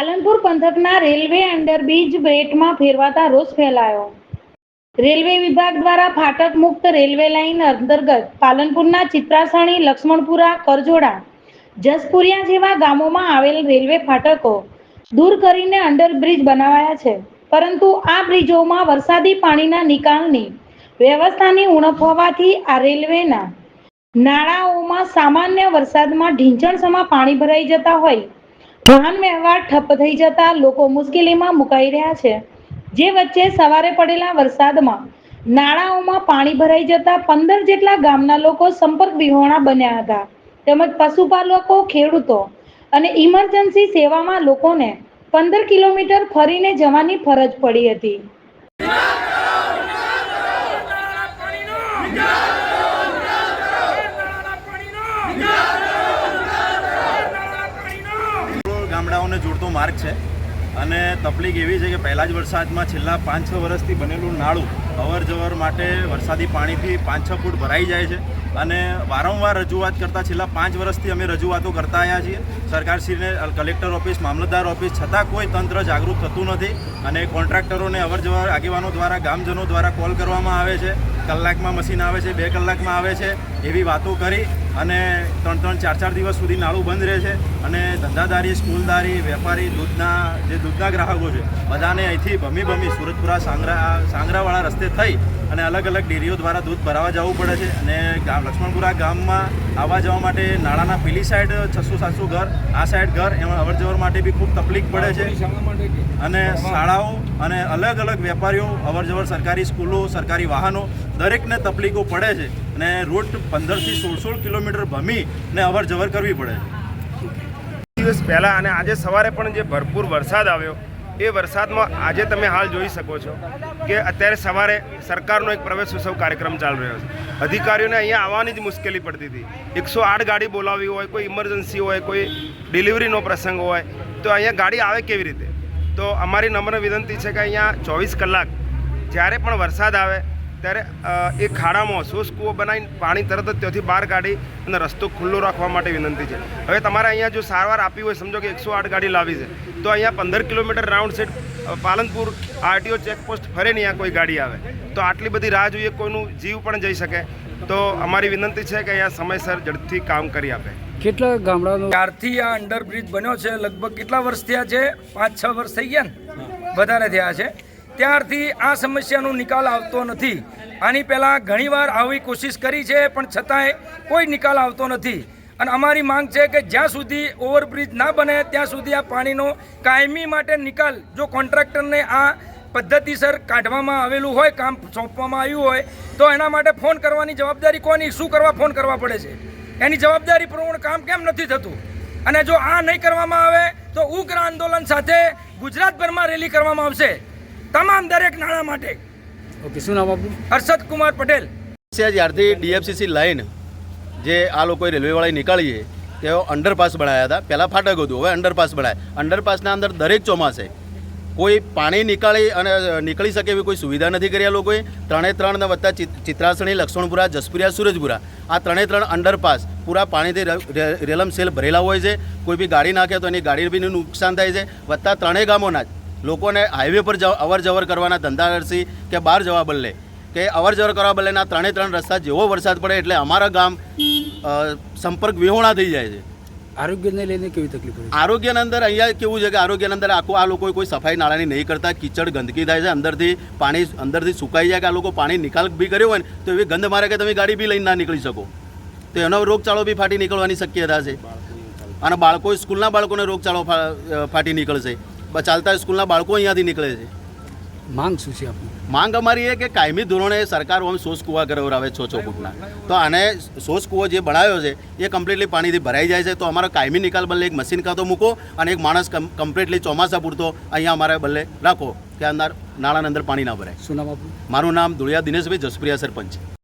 પાલનપુર પંથકના railway underbridge બ્રેટમાં ફેરવાતા રોષ ફેલાયો. રેલવે વિભાગ દ્વારા ફાટક મુક્ત રેલવે લાઇન અંતર્ગત પાલનપુરના ચિત્રાસણી, લક્ષ્મણપુરા, કરજોડા, જસપુરિયા જેવા ગામોમાં આવેલ રેલવે ફાટકો દૂર કરીને અંડરબ્રિજ બનાવાયા છે. પરંતુ આ બ્રિજોમાં વરસાદી પાણીના નિકાલની વ્યવસ્થાની ઉણપ હોવાથી આ રેલવેના નાળાઓમાં સામાન્ય વરસાદમાં ઢીંચણસમાં પાણી ભરાઈ જતા હોય વાહન વ્યવહાર ઠપ્પ થઈ જતા લોકો મુશ્કેલીમાં મુકાઈ રહ્યા છે. જે વચ્ચે સવારે પડેલા વરસાદમાં નાળાઓમાં પાણી ભરાઈ જતા પંદર જેટલા ગામના લોકો સંપર્ક વિહોણા બન્યા હતા. તેમજ પશુપાલકો, ખેડૂતો અને ઇમરજન્સી સેવામાં લોકોને પંદર કિલોમીટર ફરીને જવાની ફરજ પડી હતી. માર્ગ છે. અને તકલીફ એવી છે કે પહેલા જ વરસાદમાં છેલ્લા પાંચ છ વર્ષથી બનેલું નાળું અવર જવર માટે વરસાદી પાણીથી પાંચ છ ફૂટ ભરાઈ જાય છે. અને વારંવાર રજૂઆત કરતાં છેલ્લા પાંચ વર્ષથી અમે રજૂઆતો કરતા આવ્યા છીએ. સરકારશ્રીને કલેક્ટર ઓફિસ, મામલતદાર ઓફિસ છતાં કોઈ તંત્ર જાગૃત થતું નથી. અને કોન્ટ્રાક્ટરોને અવર જવર આગેવાનો દ્વારા, ગામજનો દ્વારા કોલ કરવામાં આવે છે. કલાકમાં મશીન આવે છે, બે કલાકમાં આવે છે. એવી વાતો કરી અને ત્રણ ત્રણ ચાર ચાર દિવસ સુધી નાળું બંધ રહે છે અને ધંધાદારી સ્કૂલદારી વેપારી દૂધના જે દૂધના ગ્રાહકો છે બધાને અહીંથી ભમી ભમી સુરતપુરા સાંગરા સાંગરાવાળા રસ્તે થઈ અને અલગ અલગ ડેરીઓ દ્વારા દૂધ ભરાવા જવું પડે છે અને ગામ લક્ષ્મણપુરા ગામમાં આવવા જવા માટે નાળાના પેલી સાઈડ છસો સાતસો ઘર આ સાઈડ ઘર એમાં અવર જવર માટે બી ખૂબ તકલીફ પડે છે. અને શાળાઓ અને અલગ અલગ વેપારીઓ અવર જવર સરકારી સ્કૂલો સરકારી વાહનો દરેકને તકલીફો પડે છે. અને રૂટ પંદરથી સોળ સોળ કિલોમીટર ભમી ને અવર જવર કરવી પડે. દિવસ પહેલાં અને આજે સવારે પણ જે ભરપૂર વરસાદ આવ્યો, એ વરસાદમાં આજે તમે હાલ જોઈ શકો છો કે અત્યારે સવારે સરકારનો એક પ્રવેશ ઉત્સવ કાર્યક્રમ ચાલી રહ્યો છે. અધિકારીઓને અહીંયા આવવાની જ મુશ્કેલી પડતી હતી. એકસો આઠ ગાડી બોલાવી હોય, કોઈ ઇમરજન્સી હોય, કોઈ ડિલિવરીનો પ્રસંગ હોય, તો અહીંયા ગાડી આવે કેવી રીતે? તો અમારી નમ્ર વિનંતી છે કે અહીંયા ચોવીસ કલાક જ્યારે પણ વરસાદ આવે ત્યારે એ ખાડામાં શોષ કૂવો બનાવીને પાણી તરત જ ત્યાંથી બહાર કાઢી અને રસ્તો ખુલ્લો રાખવા માટે વિનંતી છે. હવે તમારે અહીંયા જો સારવાર આપી હોય સમજો કે એકસો આઠ ગાડી લાવી છે તો અહીંયા પંદર kilometre round set Palanpur RTO checkpost ફરે નહીં અહીંયા કોઈ ગાડી આવે. તો આટલી બધી રાહ જોઈએ કોઈનું જીવ પણ જઈ શકે. તો અમારી વિનંતી છે કે અહીંયા સમયસર ઝડપથી કામ કરી આપે. કેટલા ગામડાનો? ત્યારથી આ અંડરબ્રિજ બન્યો છે લગભગ કેટલા વર્ષ થયા છે? પાંચ છ વર્ષ થઈ ગયા ને? વધારે થયા છે. ત્યારથી આ સમસ્યાનો નિકાલ આવતો નથી. આની પહેલાં ઘણીવાર આવી કોશિશ કરી છે, પણ છતાંય કોઈ નિકાલ આવતો નથી. અને અમારી માંગ છે કે જ્યાં સુધી ઓવરબ્રિજ ના બને, ત્યાં સુધી આ પાણીનો કાયમી માટે નિકાલ, જો કોન્ટ્રાક્ટરને આ પદ્ધતિસર કાઢવામાં આવેલું હોય, કામ સોંપવામાં આવ્યું હોય, તો એના માટે ફોન કરવાની જવાબદારી કોની? શું કરવા ફોન કરવા પડે છે? એની જવાબદારી પ્રમાણે કામ કેમ નથી થતું? અને જો આ નહીં કરવામાં આવે, તો ઉગ્ર આંદોલન સાથે ગુજરાતભરમાં રેલી કરવામાં આવશે. તમામ દરેક નાણાં માટે. ઓકે શું નામ આપનું? હર્ષદ કુમાર પટેલ. છે જ્યારથી ડીએફસીસી લાઈન જે આ લોકોએ રેલવેવાળાએ નીકાળી છે તેઓ અંડરપાસ બનાવ્યા હતા. પહેલાં ફાટક હતું હવે અંડરપાસ બનાવ્યા અંડરપાસના અંદર દરેક ચોમાસે કોઈ પાણી નીકાળી અને નીકળી શકે એવી કોઈ સુવિધા નથી કરી આ લોકોએ. ત્રણે ત્રણ વત્તા ચિત- ચિત્રાસણી લક્ષ્મણપુરા જસપુરિયા સુરજપુરા. આ ત્રણે ત્રણ અંડરપાસ પૂરા પાણીથી રેલમ સેલ ભરેલા હોય છે. કોઈ બી ગાડી નાખે તો એની ગાડી બી નુકસાન થાય છે. વત્તા ત્રણેય ગામોના જ લોકોને હાઈવે પર જવા- અવર જવર કરવાના ધંધાદર્શી કે બહાર જવા બદલે. કે અવર જવર કરવા બદલે ના ત્રણે ત્રણ રસ્તા જેવો વરસાદ પડે એટલે અમારા ગામ સંપર્ક વિહોણા થઈ જાય છે. આરોગ્યને લઈને કેવી તકલીફ પડે આરોગ્યના અંદર અહીંયા કેવું છે કે આરોગ્યના અંદર આખું આ લોકો કોઈ સફાઈ નાળાની નહીં કરતા કીચડ ગંદકી થાય છે અંદરથી પાણી અંદરથી સુકાઈ જાય કે આ લોકો પાણી નિકાલ બી કર્યો હોય ને તો એવી ગંધ મારે કે તમે ગાડી બી લઈને ના નીકળી શકો. તો એનો રોગચાળો બી ફાટી નીકળવાની શક્યતા છે. અને બાળકો સ્કૂલના બાળકોને રોગચાળો ફાટી નીકળશે. ચાલતા સ્કૂલના બાળકો અહીંયાથી નીકળે છે. માંગ શું છે આપની? માંગ અમારી એ કે કાયમી ધોરણે સરકાર ઓમ સોસ કૂવા કરાવરાવે છો છો ફૂટના તો આને સોસ કૂવો જે બનાવ્યો છે એ કમ્પ્લીટલી પાણીથી ભરાઈ જાય છે. તો અમારો કાયમી નિકાલ બદલે એક મશીન કાં તો મૂકો અને એક માણસ કમ્પ્લીટલી ચોમાસા પૂરતો અહીંયા અમારે બદલે રાખો કે અંદર નાળાની અંદર પાણી ના ભરાય. શું નામ આપણું મારું નામ ધુળિયા દિનેશભાઈ જસપ્રિયા સરપંચ.